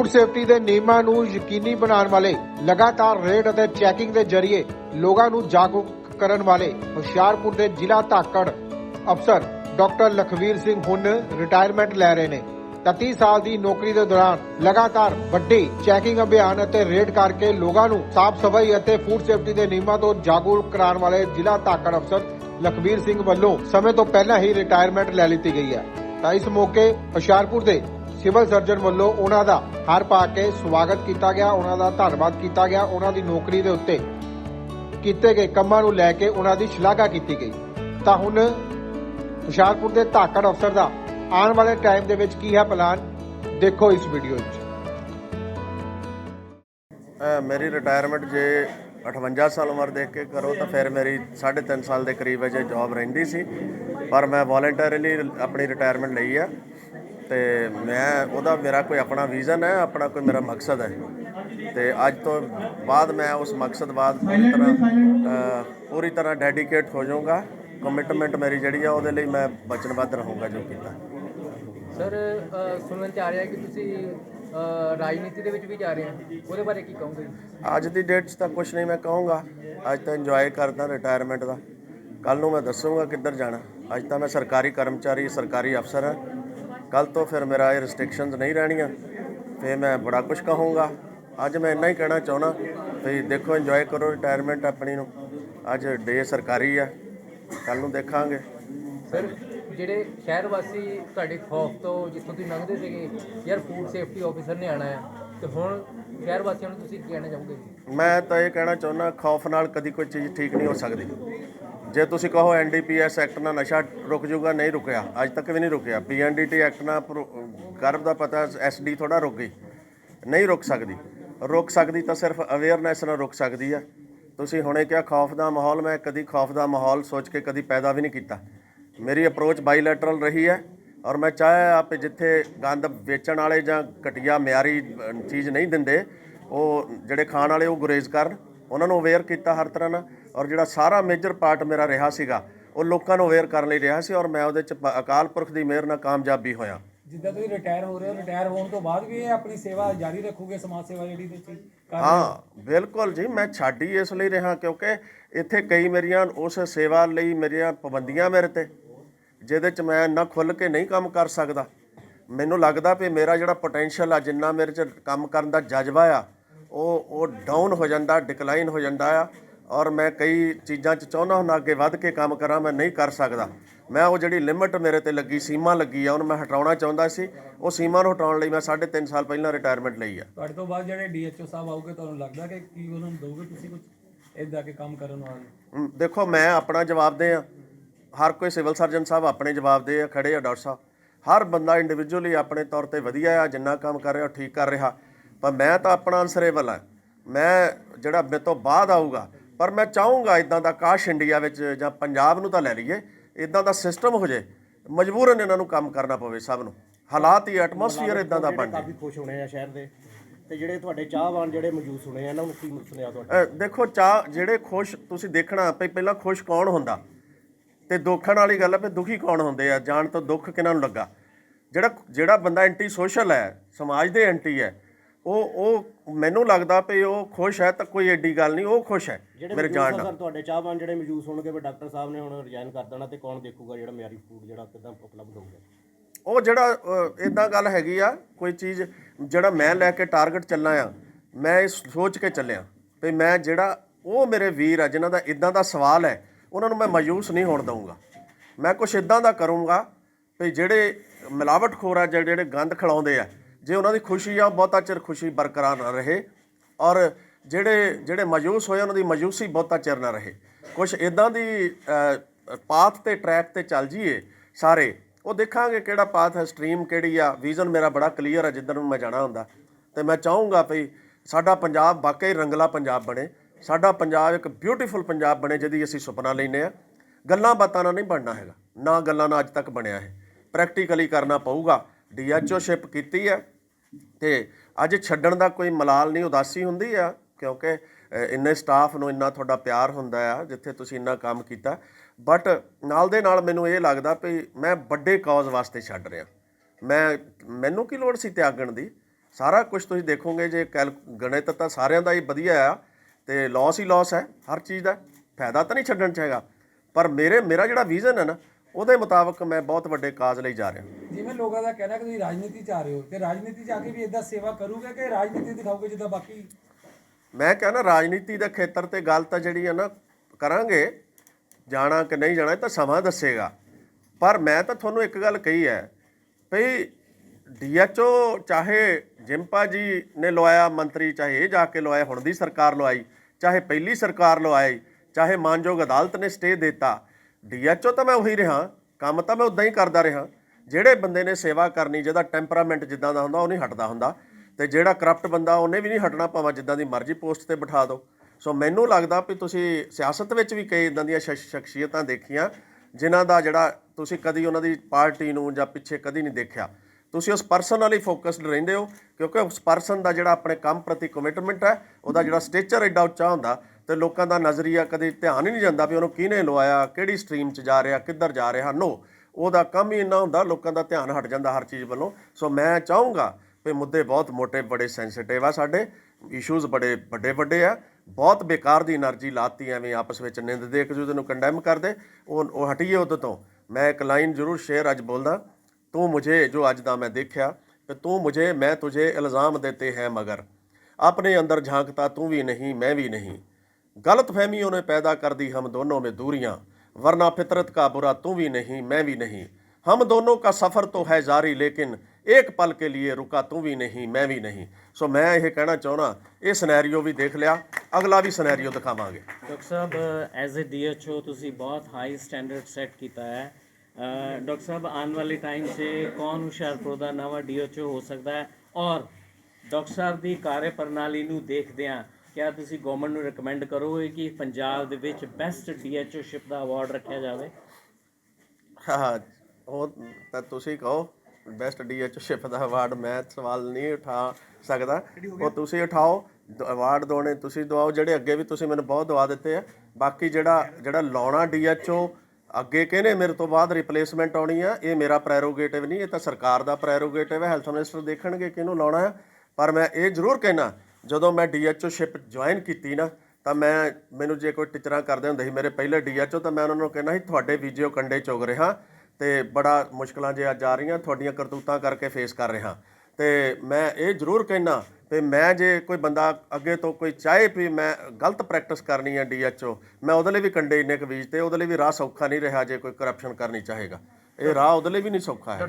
Food safety ਦੇ ਨਿਯਮਾਂ ਨੂੰ ਯਕੀਨੀ ਬਣਾਉਣ ਵਾਲੇ, ਲਗਾਤਾਰ ਰੇਡ ਅਤੇ ਚੈਕਿੰਗ ਦੇ ਜ਼ਰੀਏ ਲੋਕਾਂ ਨੂੰ ਜਾਗਰੂਕ ਕਰਨ ਵਾਲੇ ਹੁਸ਼ਿਆਰਪੁਰ ਦੇ ਜ਼ਿਲ੍ਹਾ ਧਾਕੜ ਅਫਸਰ ਡਾਕਟਰ ਲਖਵੀਰ ਸਿੰਘ ਹੁਣ ਰਿਟਾਇਰਮੈਂਟ ਲੈ ਰਹੇ ਨੇ। 30 ਸਾਲ ਦੀ ਨੌਕਰੀ ਦੇ ਦੌਰਾਨ ਲਗਾਤਾਰ ਵੱਡੇ ਚੈਕਿੰਗ ਅਭਿਆਨ ਅਤੇ ਰੇਡ ਕਰਕੇ ਲੋਕਾਂ ਨੂੰ ਸਾਫ਼ ਸਫ਼ਾਈ ਅਤੇ ਫੂਡ ਸੇਫਟੀ ਦੇ ਨਿਯਮਾਂ ਤੋਂ ਜਾਗਰੂਕ ਕਰਾਉਣ ਵਾਲੇ ਜ਼ਿਲ੍ਹਾ ਧਾਕੜ ਅਫਸਰ ਲਖਵੀਰ ਸਿੰਘ ਵੱਲੋਂ ਸਮੇਂ ਤੋਂ ਪਹਿਲਾਂ ਹੀ ਰਿਟਾਇਰਮੈਂਟ ਲੈ ਲਈ ਗਈ ਹੈ। ਤਾਂ ਇਸ ਮੌਕੇ ਹੁਸ਼ਿਆਰਪੁਰ ਦੇ ਸਿਵਲ ਸਰਜਨ ਵੱਲੋਂ ਉਹਨਾਂ ਦਾ ਹਰ ਪਾ ਕੇ ਸਵਾਗਤ ਕੀਤਾ ਗਿਆ, ਉਹਨਾਂ ਦਾ ਧੰਨਵਾਦ ਕੀਤਾ ਗਿਆ, ਉਹਨਾਂ ਦੀ ਨੌਕਰੀ ਦੇ ਉੱਤੇ ਕੀਤੇ ਗਏ ਕੰਮਾਂ ਨੂੰ ਲੈ ਕੇ ਉਹਨਾਂ ਦੀ ਸ਼ਲਾਘਾ ਕੀਤੀ ਗਈ। ਤਾਂ ਹੁਣ ਹੁਸ਼ਿਆਰਪੁਰ ਦੇ ਧਾਕੜ ਅਫਸਰ ਦਾ ਆਉਣ ਵਾਲੇ ਟਾਈਮ ਦੇ ਵਿੱਚ ਕੀ ਹੈ ਪਲਾਨ? ਦੇਖੋ ਇਸ ਵੀਡੀਓ ਵਿੱਚ। ਮੇਰੀ ਰਿਟਾਇਰਮੈਂਟ ਜੇ 58 ਸਾਲ ਉਮਰ ਦੇਖ ਕੇ ਕਰੋ ਤਾਂ ਫਿਰ ਮੇਰੀ 3.5 ਸਾਲ ਦੇ ਕਰੀਬ ਅਜੇ ਜੌਬ ਰਹਿੰਦੀ ਸੀ। ਪਰ ਮੈਂ ਵੋਲੰਟਰੀਲੀ ਆਪਣੀ ਰਿਟਾਇਰਮੈਂਟ ਲਈ ਆ। ਤੇ ਮੈਂ ਉਹਦਾ ਮੇਰਾ ਕੋਈ ਆਪਣਾ ਵਿਜ਼ਨ ਹੈ ਆਪਣਾ ਕੋਈ ਮੇਰਾ ਮਕਸਦ ਹੈ। ਤੇ ਅੱਜ ਤੋਂ ਬਾਅਦ ਮੈਂ ਉਸ ਮਕਸਦ ਬਾਅਦ ਪੂਰੀ ਤਰ੍ਹਾਂ ਪੂਰੀ ਤਰ੍ਹਾਂ ਡੈਡੀਕੇਟ ਹੋ ਜਾਊਂਗਾ। ਕਮਿਟਮੈਂਟ ਮੇਰੀ ਜਿਹੜੀ ਆ ਉਹਦੇ ਲਈ ਮੈਂ ਵਚਨਬੱਧ ਰਹੂੰਗਾ ਜੋ ਕੀਤਾ। ਸਰ ਸੁਣਨ ਚ ਆ ਰਿਹਾ ਕਿ ਤੁਸੀਂ ਰਾਜਨੀਤੀ ਦੇ ਵਿੱਚ ਵੀ ਜਾ ਰਹੇ ਹੋ ਉਹਦੇ ਬਾਰੇ ਕੀ ਕਹੋਗੇ? ਅੱਜ ਦੀ ਡੇਟ 'ਚ ਤਾਂ ਕੁਝ ਨਹੀਂ ਮੈਂ ਕਹੂੰਗਾ। ਅੱਜ ਤਾਂ ਇੰਜੋਏ ਕਰਦਾ ਰਿਟਾਇਰਮੈਂਟ ਦਾ। ਕੱਲ ਨੂੰ ਮੈਂ ਦੱਸੂਗਾ ਕਿੱਧਰ ਜਾਣਾ। ਅੱਜ ਤਾਂ ਮੈਂ ਸਰਕਾਰੀ ਕਰਮਚਾਰੀ ਸਰਕਾਰੀ ਅਫਸਰ ਹਾਂ। ਕੱਲ ਤੋਂ ਫਿਰ ਮੇਰਾ ਇਹ ਰਿਸਟ੍ਰਿਕਸ਼ਨਸ ਨਹੀਂ ਰਹਿਣੀਆਂ ਫਿਰ ਮੈਂ ਬੜਾ ਕੁਝ ਕਹੂੰਗਾ। ਅੱਜ ਮੈਂ ਇੰਨਾ ਹੀ ਕਹਿਣਾ ਚਾਹੁੰਦਾ ਵੀ ਦੇਖੋ ਇੰਜੋਏ ਕਰੋ ਰਿਟਾਇਰਮੈਂਟ ਆਪਣੀ ਨੂੰ। ਅੱਜ ਡੇ ਸਰਕਾਰੀ ਆ ਕੱਲ ਨੂੰ ਦੇਖਾਂਗੇ। ਸਰ ਜਿਹੜੇ ਸ਼ਹਿਰ ਵਾਸੀ ਤੁਹਾਡੇ ਖੌਫ ਤੋਂ ਜਿੱਥੋਂ ਤੁਸੀਂ ਲੰਘਦੇ ਸੀਗੇ ਯਾਰ ਫੂਡ ਸੇਫਟੀ ਆਫੀਸਰ ਨੇ ਆਣਾ ਹੈ ਤੇ ਹੁਣ ਸ਼ਹਿਰ ਵਾਸੀਆਂ ਨੂੰ ਤੁਸੀਂ ਕੀ ਕਹਿਣਾ ਚਾਹੋਗੇ? ਮੈਂ ਤਾਂ ਇਹ ਕਹਿਣਾ ਚਾਹੁੰਦਾ ਖੌਫ ਨਾਲ ਕਦੀ ਕੋਈ ਚੀਜ਼ ਠੀਕ ਨਹੀਂ ਹੋ ਸਕਦੀ। ਜੇ ਤੁਸੀਂ ਕਹੋ ਐਨਡੀਪੀਐਸ ਐਕਟ ਨਾਲ ਨਸ਼ਾ ਰੁਕ ਜਾਊਗਾ, ਨਹੀਂ ਰੁਕਿਆ। ਅੱਜ ਤੱਕ ਵੀ ਨਹੀਂ ਰੁਕਿਆ। ਪੀਐਨਡੀਟੀ ਐਕਟ ਨਾਲ ਪ੍ਰੋ- ਗਰਭ ਦਾ ਪਤਾ ਐਸਡੀ ਥੋੜਾ ਰੁਕ ਗਈ। ਨਹੀਂ ਰੁਕ ਸਕਦੀ। ਰੁਕ ਸਕਦੀ ਤਾਂ ਸਿਰਫ ਅਵੇਅਰਨੈਸ ਨਾਲ ਰੁਕ ਸਕਦੀ ਆ। ਤੁਸੀਂ ਹੁਣੇ ਕਿਹਾ ਖੌਫ ਦਾ ਮਾਹੌਲ, ਮੈਂ ਕਦੀ ਖੌਫ ਦਾ ਮਾਹੌਲ ਸੋਚ ਕੇ ਕਦੀ ਪੈਦਾ ਵੀ ਨਹੀਂ ਕੀਤਾ। ਮੇਰੀ ਅਪਰੋਚ ਬਾਈਲੈਟਰਲ ਰਹੀ ਹੈ ਔਰ ਮੈਂ ਚਾਹਿਆ ਆਪੇ ਜਿੱਥੇ ਗੰਦ ਵੇਚਣ ਵਾਲੇ ਜਾਂ ਘਟੀਆ ਮਿਆਰੀ ਚੀਜ਼ ਨਹੀਂ ਦਿੰਦੇ, ਉਹ ਜਿਹੜੇ ਖਾਣ ਵਾਲੇ ਉਹ ਗੁਰੇਜ਼ ਕਰਨ। ਉਹਨਾਂ ਨੂੰ ਅਵੇਅਰ ਕੀਤਾ ਹਰ ਤਰ੍ਹਾਂ ਨਾਲ। ਔਰ ਜਿਹੜਾ ਸਾਰਾ ਮੇਜਰ ਪਾਰਟ ਮੇਰਾ ਰਿਹਾ ਸੀਗਾ ਉਹ ਲੋਕਾਂ ਨੂੰ ਅਵੇਅਰ ਕਰਨ ਲਈ ਰਿਹਾ ਸੀ ਔਰ ਮੈਂ ਉਹਦੇ ਚ ਅਕਾਲ ਪੁਰਖ ਦੀ ਮਿਹਰ ਨਾਲ ਕਾਮਯਾਬੀ ਹੋਇਆ। ਜਿੱਦਾਂ ਤੁਸੀਂ ਰਿਟਾਇਰ ਹੋ ਰਹੇ ਹੋ ਰਿਟਾਇਰ ਹੋਣ ਤੋਂ ਬਾਅਦ ਵੀ ਇਹ ਆਪਣੀ ਸੇਵਾ ਜਾਰੀ ਰੱਖੋਗੇ ਸਮਾਜ ਸੇਵਾ ਜਿਹੜੀ ਤੁਸੀਂ ਹੋ ਬਿਲਕੁਲ ਜੀ ਮੈਂ ਛੱਡ ਹੀ ਇਸ ਲਈ ਰਿਹਾ ਕਿਉਂਕਿ ਇੱਥੇ ਕਈ ਮੇਰੀਆਂ ਉਸ ਸੇਵਾ ਲਈ ਮੇਰੀਆਂ ਪਾਬੰਦੀਆਂ ਮੇਰੇ ਤੇ ਜਿਹਦੇ ਚ ਮੈਂ ਇੰਨਾ ਖੁੱਲ ਕੇ ਨਹੀਂ ਕੰਮ ਕਰ ਸਕਦਾ। ਮੈਨੂੰ ਲੱਗਦਾ ਵੀ ਮੇਰਾ ਜਿਹੜਾ ਪੋਟੈਂਸ਼ੀਅਲ ਆ ਜਿੰਨਾ ਮੇਰੇ ਚ ਕੰਮ ਕਰਨ ਦਾ ਜਜ਼ਬਾ ਆ ਉਹ ਉਹ ਡਾਊਨ ਹੋ ਜਾਂਦਾ ਡਿਕਲਾਈਨ ਹੋ ਜਾਂਦਾ ਆ। ਔਰ ਮੈਂ ਕਈ ਚੀਜ਼ਾਂ ਚ ਚਾਹੁੰਦਾ ਹੁੰਦਾ ਅੱਗੇ ਵੱਧ ਕੇ ਕੰਮ ਕਰਾਂ ਮੈਂ ਨਹੀਂ ਕਰ ਸਕਦਾ। ਮੈਂ ਉਹ ਜਿਹੜੀ ਲਿਮਟ ਮੇਰੇ ਤੇ ਲੱਗੀ ਸੀਮਾ ਲੱਗੀ ਆ ਉਹਨੂੰ ਮੈਂ ਹਟਾਉਣਾ ਚਾਹੁੰਦਾ ਸੀ। ਉਹ ਸੀਮਾ ਨੂੰ ਹਟਾਉਣ ਲਈ ਮੈਂ 3.5 ਸਾਲ ਪਹਿਲਾਂ ਰਿਟਾਇਰਮੈਂਟ ਲਈ ਆ। ਤੁਹਾਡੇ ਤੋਂ ਬਾਅਦ ਜਿਹੜੇ ਡੀਐਚਓ ਸਾਹਿਬ ਆਉਗੇ ਤੁਹਾਨੂੰ ਲੱਗਦਾ ਕਿ ਕੀ ਉਹਨਾਂ ਨੂੰ ਦੋਗੇ ਤੁਸੀਂ ਕੁਝ ਇਦਾਂ ਕੇ ਕੰਮ ਕਰਨ ਵਾਲੇ? ਦੇਖੋ ਮੈਂ ਆਪਣਾ ਜਵਾਬ ਦੇ ਆ। ਹਰ ਕੋਈ ਸਿਵਲ ਸਰਜਨ ਸਾਹਿਬ ਆਪਣੇ ਜਵਾਬ ਦੇ ਆ ਖੜੇ ਆ ਡਾਕਟਰ ਸਾਹਿਬ। ਹਰ ਬੰਦਾ ਇੰਡੀਵਿਜੂਅਲੀ ਆਪਣੇ ਤੌਰ ਤੇ ਵਧੀਆ ਆ ਜਿੰਨਾ ਕੰਮ ਕਰ ਰਿਹਾ ਠੀਕ ਕਰ ਰਿਹਾ। ਪਰ ਮੈਂ ਤਾਂ ਆਪਣਾ ਅਨਸਰੇਬਲ ਆ। ਮੈਂ ਜਿਹੜਾ ਮੇਰੇ ਤੋਂ ਬਾਅਦ ਆਊਗਾ ਪਰ ਮੈਂ ਚਾਹੂੰਗਾ ਇਦਾਂ ਦਾ ਕਾਸ਼ ਇੰਡੀਆ ਵਿੱਚ ਜਾਂ ਪੰਜਾਬ ਨੂੰ ਤਾਂ ਲੈ ਲਈਏ ਇਦਾਂ ਦਾ ਸਿਸਟਮ ਹੋ ਜੇ ਮਜਬੂਰਨ ਇਹਨਾਂ ਨੂੰ ਕੰਮ ਕਰਨਾ ਪਵੇ ਸਭ ਨੂੰ। ਹਾਲਾਤ ਹੀ ਐਟਮੋਸਫੀਅਰ ਇਦਾਂ ਦਾ ਬਣ ਜੇ। ਕਾਫੀ ਖੁਸ਼ ਹੋਣੇ ਆ ਸ਼ਹਿਰ ਦੇ ਤੇ ਜਿਹੜੇ ਤੁਹਾਡੇ ਚਾਹਵਾਨ ਜਿਹੜੇ ਮੌਜੂਦ ਸੁਣੇ ਆ ਇਹਨਾਂ ਨੂੰ ਕੀ ਸੁਣਿਆ ਤੁਹਾਡਾ? ਦੇਖੋ ਚਾਹ ਜਿਹੜੇ ਖੁਸ਼ ਤੁਸੀਂ ਦੇਖਣਾ ਵੀ ਪਹਿਲਾਂ ਖੁਸ਼ ਕੌਣ ਹੁੰਦਾ? ਤੇ ਦੁੱਖਣ ਵਾਲੀ ਗੱਲ ਹੈ ਵੀ ਦੁਖੀ ਕੌਣ ਹੁੰਦੇ ਆ? ਜਾਣ ਤੋਂ ਦੁੱਖ ਕਿਹਨਾਂ ਨੂੰ ਲੱਗਾ? ਜਿਹੜਾ ਜਿਹੜਾ ਬੰਦਾ ਐਂਟੀ ਸੋਸ਼ਲ ਹੈ ਸਮਾਜ ਦੇ ਐਂਟੀ ਹੈ ਉਹ ਉਹ ਮੈਨੂੰ ਲੱਗਦਾ ਵੀ ਉਹ ਖੁਸ਼ ਹੈ ਤਾਂ ਕੋਈ ਐਡੀ ਗੱਲ ਨਹੀਂ ਉਹ ਖੁਸ਼ ਹੈ ਮੇਰੇ ਜਾਣ ਨਾਲ। ਤੁਹਾਡੇ ਚਾਹਵਾਨ ਜਿਹੜੇ ਮੌਜੂਦ ਸੁਣਗੇ ਵੀ ਡਾਕਟਰ ਸਾਹਿਬ ਨੇ ਹੁਣ ਰਿਜ਼ਾਈਨ ਕਰ ਦੇਣਾ ਤੇ ਕੌਣ ਦੇਖੂਗਾ ਜਿਹੜਾ ਮਿਆਰੀ ਫੂਡ ਜਿਹੜਾ ਕਿਦਾਂ ਉਪਲਬਧ ਹੋਊਗਾ? ਉਹ ਜਿਹੜਾ ਇਦਾਂ ਗੱਲ ਹੈਗੀ ਆ ਕੋਈ ਚੀਜ਼ ਜਿਹੜਾ ਮੈਂ ਲੈ ਕੇ ਟਾਰਗੇਟ ਚੱਲਾਂ ਆ ਮੈਂ ਇਹ ਸੋਚ ਕੇ ਚੱਲਿਆ ਵੀ ਮੈਂ ਜਿਹੜਾ ਉਹ ਮੇਰੇ ਵੀਰ ਆ ਜਿਨ੍ਹਾਂ ਦਾ ਇਦਾਂ ਦਾ ਸਵਾਲ ਹੈ ਉਹਨਾਂ ਨੂੰ ਮੈਂ ਮਾਯੂਸ ਨਹੀਂ ਹੋਣ ਦਊਂਗਾ। ਮੈਂ ਕੁਝ ਇਦਾਂ ਦਾ ਕਰੂੰਗਾ ਵੀ ਜਿਹੜੇ ਮਿਲਾਵਟਖੋਰ ਆ ਜਿਹੜੇ ਜਿਹੜੇ ਗੰਦ ਖਿਲਾਉਂਦੇ ਆ ਜੇ ਉਹਨਾਂ ਦੀ ਖੁਸ਼ੀ ਆ ਉਹ ਬਹੁਤਾ ਚਿਰ ਖੁਸ਼ੀ ਬਰਕਰਾਰ ਨਾ ਰਹੇ ਔਰ ਜਿਹੜੇ ਜਿਹੜੇ ਮਾਯੂਸ ਹੋਏ ਉਹਨਾਂ ਦੀ ਮਾਯੂਸੀ ਬਹੁਤਾ ਚਿਰ ਨਾ ਰਹੇ। ਕੁਝ ਇਦਾਂ ਦੀ ਪਾਥ ਤੇ ਟਰੈਕ ਤੇ ਚੱਲ ਜੀਏ ਸਾਰੇ, ਉਹ ਦੇਖਾਂਗੇ ਕਿਹੜਾ ਪਾਥ ਹੈ ਸਟਰੀਮ ਕਿਹੜੀ ਆ। ਵਿਜ਼ਨ ਮੇਰਾ ਬੜਾ ਕਲੀਅਰ ਹੈ ਜਿੱਧਰ ਨੂੰ ਮੈਂ ਜਾਣਾ ਹੁੰਦਾ। ਤੇ ਮੈਂ ਚਾਹੂੰਗਾ ਵੀ ਸਾਡਾ ਪੰਜਾਬ ਵਾਕਈ ਰੰਗਲਾ ਪੰਜਾਬ ਬਣੇ। ਸਾਡਾ ਪੰਜਾਬ ਇੱਕ ਬਿਊਟੀਫੁਲ ਪੰਜਾਬ ਬਣੇ, ਜਿਹਦੀ ਅਸੀਂ ਸੁਪਨਾ ਲੈਨੇ ਆ। ਗੱਲਾਂ ਬਾਤਾਂ ਨਾਲ ਨਹੀਂ ਬਣਨਾ ਹੈਗਾ। ਨਾ ਗੱਲਾਂ ਨਾਲ ਅੱਜ ਤੱਕ ਬਣਿਆ ਹੈ। ਪ੍ਰੈਕਟੀਕਲੀ ਕਰਨਾ ਪਊਗਾ। ਡੀਐਚਓਸ਼ਿਪ ਕੀਤੀ ਹੈ। ਤੇ ਅੱਜ ਛੱਡਣ ਦਾ ਕੋਈ ਮਲਾਲ ਨਹੀਂ, ਉਦਾਸੀ ਹੁੰਦੀ ਆ, ਕਿਉਂਕਿ ਇੰਨੇ ਸਟਾਫ ਨੂੰ ਇੰਨਾ ਤੁਹਾਡਾ ਪਿਆਰ ਹੁੰਦਾ ਆ, ਜਿੱਥੇ ਤੁਸੀਂ ਇੰਨਾ ਕੰਮ ਕੀਤਾ। ਬਟ ਨਾਲ ਦੇ ਨਾਲ ਮੈਨੂੰ ਇਹ ਲੱਗਦਾ ਵੀ ਮੈਂ ਵੱਡੇ ਕਾਜ਼ ਵਾਸਤੇ ਛੱਡ ਰਿਹਾ। ਮੈਂ, ਮੈਨੂੰ ਕੀ ਲੋੜ ਸੀ ਤਿਆਗਣ ਦੀ? ਸਾਰਾ ਕੁਝ ਤੁਸੀਂ ਦੇਖੋਗੇ, ਜੇ ਕੈਲ ਗਣਿਤ ਤਾਂ ਸਾਰਿਆਂ ਦਾ ਹੀ ਵਧੀਆ ਆ, ਤੇ ਲਾਸ ਹੀ ਲਾਸ ਹੈ, ਹਰ ਚੀਜ਼ ਦਾ। ਫਾਇਦਾ ਤਾਂ ਨਹੀਂ ਛੱਡਣ ਚਾਹੀਦਾ ਪਰ ਮੇਰੇ, ਮੇਰਾ ਜਿਹੜਾ ਵਿਜ਼ਨ ਹੈ ਨਾ, ਉਹਦੇ ਮੁਤਾਬਕ ਮੈਂ ਬਹੁਤ ਵੱਡੇ ਕਾਜ਼ ਲਈ ਜਾ ਰਿਹਾ। ਜਿਵੇਂ ਲੋਕਾਂ ਦਾ ਕਹਿਣਾ ਕਿ ਤੁਸੀਂ ਰਾਜਨੀਤੀ ਚ ਆ ਰਹੇ ਹੋ, ਤੇ ਰਾਜਨੀਤੀ ਚ ਆ ਕੇ ਵੀ ਇਦਾਂ ਸੇਵਾ ਕਰੋਗੇ ਕਿ ਰਾਜਨੀਤੀ ਦਿਖਾਓਗੇ ਜਿੱਦਾਂ ਬਾਕੀ? ਮੈਂ ਕਹਿੰਦਾ ਰਾਜਨੀਤੀ ਦੇ ਖੇਤਰ ਤੇ ਗੱਲ ਤਾਂ ਜਿਹੜੀ ਹੈ ਨਾ ਕਰਾਂਗੇ, ਜਾਣਾ ਕਿ ਨਹੀਂ ਜਾਣਾ ਇਹ ਤਾਂ ਸਮਾਂ ਦੱਸੇਗਾ। ਪਰ ਮੈਂ ਤਾਂ ਤੁਹਾਨੂੰ ਇੱਕ ਗੱਲ ਕਹੀ ਹੈ, ਭਈ ਡੀਐਚਓ ਚਾਹੇ ਜਿੰਪਾ ਜੀ ਨੇ ਲਵਾਇਆ, ਮੰਤਰੀ ਚਾਹੇ ਇਹ ਜਾ ਕੇ ਲਵਾਇਆ, ਹੁਣ ਦੀ ਸਰਕਾਰ ਲਵਾਈ, ਚਾਹੇ ਪਹਿਲੀ ਸਰਕਾਰ ਲਵਾਈ, ਚਾਹੇ ਮਾਨਯੋਗ ਅਦਾਲਤ ਨੇ ਸਟੇ ਦਿੱਤਾ, ਡੀਐਚਓ ਤਾਂ ਮੈਂ ਉਹੀ ਰਿਹਾ, ਕੰਮ ਤਾਂ ਮੈਂ ਉਦਾਂ ਹੀ ਕਰਦਾ ਰਿਹਾ। ਜਿਹੜੇ ਬੰਦੇ ਨੇ ਸੇਵਾ ਕਰਨੀ, ਜਿਹਦਾ ਟੈਂਪਰਾਮੈਂਟ ਜਿੱਦਾਂ ਦਾ ਹੁੰਦਾ, ਉਹ ਨਹੀਂ ਹਟਦਾ ਹੁੰਦਾ। ਤੇ ਜਿਹੜਾ ਕਰਪਟ ਬੰਦਾ, ਉਹਨੇ ਵੀ ਨਹੀਂ ਹਟਣਾ, ਭਾਵੇਂ ਜਿੱਦਾਂ ਦੀ ਮਰਜ਼ੀ ਪੋਸਟ ਤੇ ਬਿਠਾ ਦਿਓ ਸੋ ਮੈਨੂੰ ਲੱਗਦਾ ਵੀ ਤੁਸੀਂ ਸਿਆਸਤ ਵਿੱਚ ਵੀ ਕਈ ਇਦਾਂ ਦੀਆਂ ਸ਼ਖਸੀਅਤਾਂ ਦੇਖੀਆਂ, ਜਿਨ੍ਹਾਂ ਦਾ ਜਿਹੜਾ ਤੁਸੀਂ ਕਦੀ ਉਹਨਾਂ ਦੀ ਪਾਰਟੀ ਨੂੰ ਜਾਂ ਪਿੱਛੇ ਕਦੀ ਨਹੀਂ ਦੇਖਿਆ। ਤੁਸੀਂ ਉਸ ਪਰਸਨ ਨਾਲ ਫੋਕਸਡ ਰਹਿੰਦੇ ਹੋ, ਕਿਉਂਕਿ ਉਸ ਪਰਸਨ ਦਾ ਜਿਹੜਾ ਆਪਣੇ ਕੰਮ ਪ੍ਰਤੀ ਕਮਿਟਮੈਂਟ ਹੈ, ਉਹਦਾ ਜਿਹੜਾ ਸਟੇਚਰ ਐਡਾ ਉੱਚਾ ਹੁੰਦਾ, ਤੇ ਲੋਕਾਂ ਦਾ ਨਜ਼ਰੀਆ ਕਦੇ ਧਿਆਨ ਹੀ ਨਹੀਂ ਜਾਂਦਾ ਵੀ ਉਹਨੂੰ ਕਿਹਨੇ ਲਵਾਇਆ ਕਿਹੜੀ ਸਟਰੀਮ 'ਚ ਜਾ ਰਿਹਾ, ਕਿੱਧਰ ਜਾ ਰਿਹਾ। ਨੋ ਉਹਦਾ ਕੰਮ ਹੀ ਇੰਨਾ ਹੁੰਦਾ, ਲੋਕਾਂ ਦਾ ਧਿਆਨ ਹਟ ਜਾਂਦਾ ਹਰ ਚੀਜ਼ ਵੱਲੋਂ। ਸੋ ਮੈਂ ਚਾਹੂੰਗਾ ਵੀ ਮੁੱਦੇ ਬਹੁਤ ਮੋٹے ਬੜੇ ਸੈਂਸਿਟਿਵ ਆ ਸਾਡੇ। ਇਸ਼ੂਜ਼ ਬੜੇ ਵੱਡੇ ਵੱਡੇ ਆ। ਬਹੁਤ ਬੇਕਾਰ ਦੀ એનર્ਜੀ ਲਾਤੀ ਐਵੇਂ ਆਪਸ ਵਿੱਚ ਨਿੰਦ ਦੇ ਇੱਕ ਦੂਜੇ ਨੂੰ ਕੰਡੈਮ ਕਰਦੇ। ਉਹ ਉਹ ਹਟੀਏ ਉਹਦੇ ਤੋਂ। ਮੈਂ ਇੱਕ ਲਾਈਨ ਜ਼ਰੂਰ ਸ਼ੇਅਰ ਅੱਜ ਬੋਲਦਾ। ਤੂੰ ਮੁਝੇ, ਜੋ ਅੱਜ ਦਾ ਮੈਂ ਦੇਖਿਆ ਤੇ ਤੂੰ ਮੁਝੇ, ਮੈਂ ਤੁਝੇ ਇਲਜ਼ਾਮ ਦੇਤੇ ਹੈ ਮਗਰ। ਆਪਣੇ ਅੰਦਰ ਝਾਂਕਤਾ ਤੂੰ ਵੀ ਨਹੀਂ, ਮੈਂ ਵੀ ਨਹੀਂ। ਗਲਤ ਫਹਿਮੀ ਉਹਨੇ ਪੈਦਾ ਕਰਦੀ, ਹਮ ਦੋਨੋਂ ਮੇ ਦੂਰੀਆਂ। वरना फितरत का बुरा तू भी नहीं मैं भी नहीं हम दोनों का सफ़र तो है जारी लेकिन एक पल के लिए रुका तू भी नहीं मैं भी नहीं ਸੋ ਮੈਂ ਇਹ ਕਹਿਣਾ ਚਾਹੁੰਦਾ ਇਹ ਸਿਨੈਰੀਓ ਵੀ ਦੇਖ ਲਿਆ ਅਗਲਾ ਵੀ ਸਿਨੈਰੀਓ ਦਿਖਾਵਾਂਗੇ ਡਾਕਟਰ ਸਾਹਿਬ ਐਜ਼ ਅ ਡੀਐਚਓ ਤੁਸੀਂ ਬਹੁਤ ਹਾਈ ਸਟੈਂਡਰਡ ਸੈੱਟ ਕੀਤਾ ਹੈ ਅ, ਡਾਕਟਰ ਸਾਹਿਬ ਆਉਣ ਵਾਲੇ ਟਾਈਮ 'ਚ ਕੌਣ ਹੁਸ਼ਿਆਰਪੁਰ ਦਾ ਨਵਾਂ ਡੀਐਚਓ ਹੋ ਸਕਦਾ ਹੈ ਔਰ ਡਾਕਟਰ ਸਾਹਿਬ ਦੀ ਕਾਰਜ ਪ੍ਰਣਾਲੀ ਨੂੰ ਦੇਖਦਿਆਂ ਕਿਆ ਤੁਸੀਂ ਗਵਰਨਮੈਂਟ ਨੂੰ ਰეკਮੈਂਡ ਕਰੋਗੇ ਕਿ ਪੰਜਾਬ ਦੇ ਵਿੱਚ ਬੈਸਟ ਡੀਐਚਓਸ਼ਿਪ ਦਾ ਅਵਾਰਡ ਰੱਖਿਆ ਜਾਵੇ? ਹਾਂ ਉਹ ਤਾਂ ਤੁਸੀਂ ਕਹੋ ਬੈਸਟ ਡੀਐਚਸ਼ਿਪ ਦਾ ਅਵਾਰਡ ਮੈਂ ਸਵਾਲ ਨਹੀਂ ਉਠਾ ਸਕਦਾ। ਉਹ ਤੁਸੀਂ ਉਠਾਓ ਅਵਾਰਡ ਦੋਣੇ ਤੁਸੀਂ ਦਵਾਓ ਜਿਹੜੇ ਅੱਗੇ ਵੀ ਤੁਸੀਂ ਮੈਨੂੰ ਬਹੁਤ ਦਵਾ ਦਿੱਤੇ ਆ। ਬਾਕੀ ਜਿਹੜਾ ਜਿਹੜਾ ਲਾਉਣਾ ਡੀਐਚਓ ਅੱਗੇ ਕਹਿੰਦੇ ਮੇਰੇ ਤੋਂ ਬਾਅਦ ਰਿਪਲੇਸਮੈਂਟ ਆਉਣੀ ਆ ਇਹ ਮੇਰਾ ਪ੍ਰੈਰੋਗੇਟਿਵ ਨਹੀਂ ਇਹ ਤਾਂ ਸਰਕਾਰ ਦਾ ਪ੍ਰੈਰੋਗੇਟਿਵ ਹੈ ਹੈਲਥ ਮਿਨਿਸਟਰ ਦੇਖਣਗੇ ਕਿਹਨੂੰ ਲਾਉਣਾ ਆ। ਪਰ ਮੈਂ ਇਹ ਜ਼ਰੂਰ ਕਹਿਣਾ ਜਦੋਂ ਮੈਂ ਡੀਐਚਓਸ਼ਿਪ ਜੁਆਇਨ ਕੀਤੀ ਨਾ, ਤਾਂ ਮੈਂ, ਮੈਨੂੰ ਜੇ ਕੋਈ ਟੀਚਰਾਂ ਕਰਦੇ ਹੁੰਦੇ ਸੀ ਮੇਰੇ ਪਹਿਲੇ ਡੀਐਚਓ, ਤਾਂ ਮੈਂ ਉਹਨਾਂ ਨੂੰ ਕਹਿੰਦਾ ਸੀ, ਤੁਹਾਡੇ ਵੀਡੀਓ ਕੰਡੇ ਚੁਗ ਰਿਹਾ ਤੇ ਬੜਾ ਮੁਸ਼ਕਲਾਂ ਜੇ ਅੱਜ ਆ ਰਹੀਆਂ, ਤੁਹਾਡੀਆਂ ਕਰਤੂਤਾਂ ਕਰਕੇ ਫੇਸ ਕਰ ਰਿਹਾ। ਤੇ ਮੈਂ ਇਹ ਜ਼ਰੂਰ ਕਹਿਣਾ ਤੇ ਮੈਂ ਜੇ ਕੋਈ ਬੰਦਾ ਅੱਗੇ ਤੋਂ ਕੋਈ ਚਾਹੇ ਵੀ ਮੈਂ ਗਲਤ ਪ੍ਰੈਕਟਿਸ ਕਰਨੀ ਹੈ ਡੀਐਚਓ, ਮੈਂ ਉਹਦੇ ਲਈ ਵੀ ਕੰਡੇ ਇੰਨੇ ਕੁ ਬੀਜ ਤੇ ਉਹਦੇ ਲਈ ਵੀ ਰਾਹ ਸੌਖਾ ਨਹੀਂ ਰਿਹਾ ਜੇ ਕੋਈ ਕਰਪਸ਼ਨ ਕਰਨੀ ਚਾਹੇਗਾ। ਇਹ ਰਾਹ ਉਹਦੇ ਲਈ ਵੀ ਨਹੀਂ ਸੌਖਾ ਹੈ